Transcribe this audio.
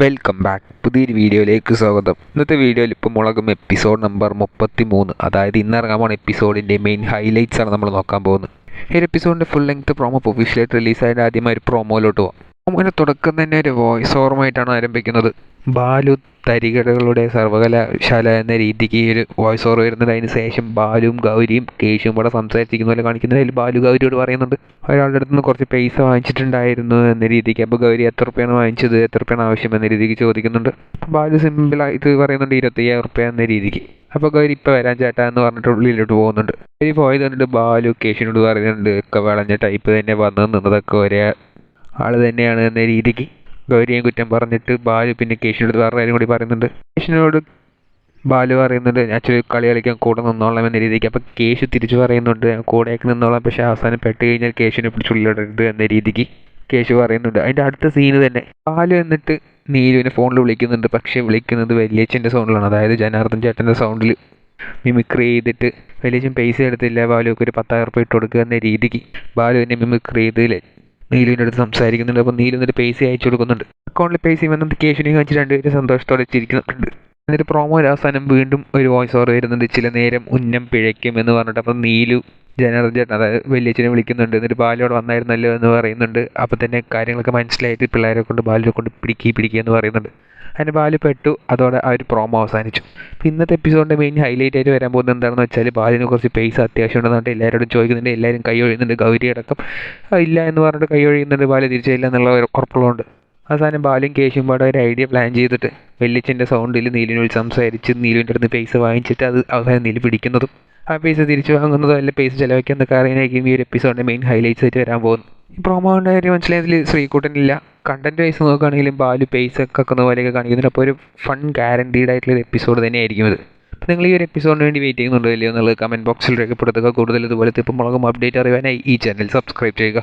Welcome back പുതിയൊരു വീഡിയോയിലേക്ക് സ്വാഗതം. ഇന്നത്തെ വീഡിയോയിൽ ഇപ്പോൾ മുളകും എപ്പിസോഡ് നമ്പർ മുപ്പത്തി മൂന്ന് അതായത് ഇന്നിറങ്ങാൻ പോണ എപ്പിസോഡിന്റെ മെയിൻ ഹൈലൈറ്റ്സ് ആണ് നമ്മൾ നോക്കാൻ പോകുന്നത്. ഈ എപ്പിസോഡിന്റെ ഫുൾ ലെങ്ത് പ്രൊമോ ഒഫീഷ്യലായിട്ട് റിലീസായിട്ട് ആദ്യമായി ഒരു പ്രോമോയിലോട്ട് പോകാം പ്രോമോയുടെ തുടക്കം തന്നെ ഒരു വോയിസ് ഓർമ്മയായിട്ടാണ് ആരംഭിക്കുന്നത്. ബാലു തരികടകളുടെ സർവകലാശാല എന്ന രീതിക്ക് ഈ ഒരു വോയിസ് ഓവർ വരുന്നതിന് ശേഷം ബാലുവും ഗൗരിയും കേശുവും കൂടെ സംസാരിച്ചിരിക്കുന്ന പോലെ കാണിക്കുന്നതിൽ ബാലു ഗൗരിയോട് പറയുന്നുണ്ട്. ഒരാളുടെ അടുത്ത് നിന്ന് കുറച്ച് പൈസ വാങ്ങിച്ചിട്ടുണ്ടായിരുന്നു എന്ന രീതിക്ക്. അപ്പോൾ ഗൗരി എത്ര റുപ്യാണ് വാങ്ങിച്ചത്? എത്ര റുപ്യാണ് ആവശ്യം എന്ന രീതിക്ക് ചോദിക്കുന്നുണ്ട്. ബാലു സിമ്പിളായിട്ട് പറയുന്നുണ്ട് ഇരുപത്തയ്യായിരം റുപ്യ എന്ന രീതിക്ക്. അപ്പോൾ ഗൗരി ഇപ്പോൾ വരാൻ ചേട്ടാ എന്ന് പറഞ്ഞിട്ട് ഉള്ളിലോട്ട് പോകുന്നുണ്ട്. ഗൗരി പോയത് കണ്ടിട്ട് ബാലു കേശിനോട് പറയുന്നുണ്ട് ഒക്കെ വളഞ്ഞ ടൈപ്പ് തന്നെ വന്ന് നിന്നതൊക്കെ ഒരേ ആൾ തന്നെയാണ് എന്ന രീതിക്ക്. ഗൗരിയും കുറ്റം പറഞ്ഞിട്ട് ബാലു പിന്നെ കേശിനോട് വേറെ കാര്യം കൂടി പറയുന്നുണ്ട്. കേശിനോട് ബാലു പറയുന്നുണ്ട് ആക്ച്വലി കളി കളിക്കാൻ കൂടെ നിന്നോളാം എന്ന രീതിക്ക്. അപ്പോൾ കേശു തിരിച്ചു പറയുന്നുണ്ട് കൂടെയൊക്കെ നിന്നോളാം പക്ഷേ അവസാനം പെട്ട് കഴിഞ്ഞാൽ കേശുവിനെ പിടിച്ചുള്ളിടരുത് എന്ന രീതിക്ക് കേശു പറയുന്നുണ്ട്. അതിന്റെ അടുത്ത സീന് തന്നെ ബാലു എന്നിട്ട് നീലുവിനെ ഫോണിൽ വിളിക്കുന്നുണ്ട്. പക്ഷേ വിളിക്കുന്നത് വലിയച്ഛന്റെ സൗണ്ടിലാണ് അതായത് ജനാർദ്ദൻ ചേട്ടന്റെ സൗണ്ടിൽ മിമിക്രി ചെയ്തിട്ട് വലിയച്ഛൻ പൈസ എടുത്തില്ല ബാലുക്ക് ഒരു പത്തായിരം റുപ്യ ഇട്ട് കൊടുക്കുക എന്ന രീതിക്ക് ബാലുവിനെ മിമിക്രി ചെയ്ത് നീലുവിന്റെ അടുത്ത് സംസാരിക്കുന്നുണ്ട്. അപ്പോൾ നീലു എന്നിട്ട് പേസി അയച്ചു കൊടുക്കുന്നുണ്ട്. അക്കൗണ്ടിൽ പേസി വന്നിട്ട് കേശുവിനെ കാണിച്ച് രണ്ടുപേരും സന്തോഷത്തോടെ ചിരിക്കുന്നുണ്ട് എന്നിട്ട് പ്രൊമോ അവസാനം വീണ്ടും ഒരു വോയിസ് ഓവർ വരുന്നുണ്ട്. ചില നേരം ഉന്നം പിഴയ്ക്കും എന്ന് പറഞ്ഞിട്ട് അപ്പോൾ നീലു ജനറൽ ചേട്ടൻ അതായത് വലിയച്ഛനെ വിളിക്കുന്നുണ്ട്. എന്നിട്ട് ബാലിയോട് വന്നായിരുന്നല്ലോ എന്ന് പറയുന്നുണ്ട്. അപ്പോൾ തന്നെ കാര്യങ്ങളൊക്കെ മനസ്സിലായിട്ട് പിള്ളേരെ കൊണ്ട് ബാലിനെ കൊണ്ട് പിടിക്കി പിടിക്കുക എന്ന് പറയുന്നുണ്ട്. അതിന് ബാലു പെട്ടു. അതോടെ ആ ഒരു പ്രോമോ അവസാനിച്ചു. ഇന്നത്തെ എപ്പിസോഡിന്റെ മെയിൻ ഹൈലൈറ്റ് ആയിട്ട് വരാൻ പോകുന്നത് എന്താണെന്ന് വെച്ചാൽ ബാലിന് കുറച്ച് പൈസ അത്യാവശ്യം ഉണ്ടെന്നുണ്ട് എല്ലാവരോടും ചോദിക്കുന്നുണ്ട്. എല്ലാവരും കൈ ഒഴിയുന്നുണ്ട്. ഗൗരി അടക്കം. "ആ, ഇല്ല എന്ന് പറഞ്ഞിട്ട് കൈ ഒഴിയുന്നുണ്ട്. ബാല തിരിച്ചില്ല എന്നുള്ള ഉറപ്പുള്ളതുകൊണ്ട്. അവസാനം ബാലും കേശും പാടെ ഒരു ഐഡിയ പ്ലാൻ ചെയ്തിട്ട് വെല്ലിച്ചന്റെ സൗണ്ടിൽ നീലിനോട് സംസാരിച്ച് നീലുവിന്റെ അടുത്ത് പൈസ വാങ്ങിച്ചിട്ട് അത് അവസാനം നീൽ പിടിക്കുന്നതും. ആ പൈസ തിരിച്ചു വാങ്ങുന്നതും അല്ല പൈസ ചിലവാക്കിയെന്നൊക്കെ അറിയാനായിരിക്കും ഈ ഒരു എപ്പിസോഡിന്റെ മെയിൻ ഹൈലൈറ്റ്സ് ആയിട്ട് വരാൻ പോകുന്നു ഈ പ്രൊമോ കണ്ട കാര്യം മനസ്സിലായതിൽ ശ്രീകുട്ടനില്ല. കണ്ടന്റ് വൈസ് നോക്കുകയാണെങ്കിലും ബാലു പേസ് കക്കുന്ന പോലെയൊക്കെ കാണിക്കുന്നുണ്ട്. അപ്പോൾ ഒരു ഫൺ ഗ്യാരണ്ടീഡ് ആയിട്ടുള്ള ഒരു എപ്പിസോഡ് തന്നെയായിരിക്കും ഇത്. അപ്പോൾ നിങ്ങൾ ഈ ഒരു എപ്പിസോഡിന് വേണ്ടി വെയിറ്റ് ചെയ്യുന്നുണ്ടോ ഇല്ലയോ എന്നുള്ളത് കമന്റ് ബോക്സിൽ രേഖപ്പെടുത്തുക. കൂടുതൽ ഇതുപോലത്തെ ഇപ്പം മുളകും അപ്ഡേറ്റ് അറിയാനായി ഈ ചാനൽ സബ്സ്ക്രൈബ് ചെയ്യുക.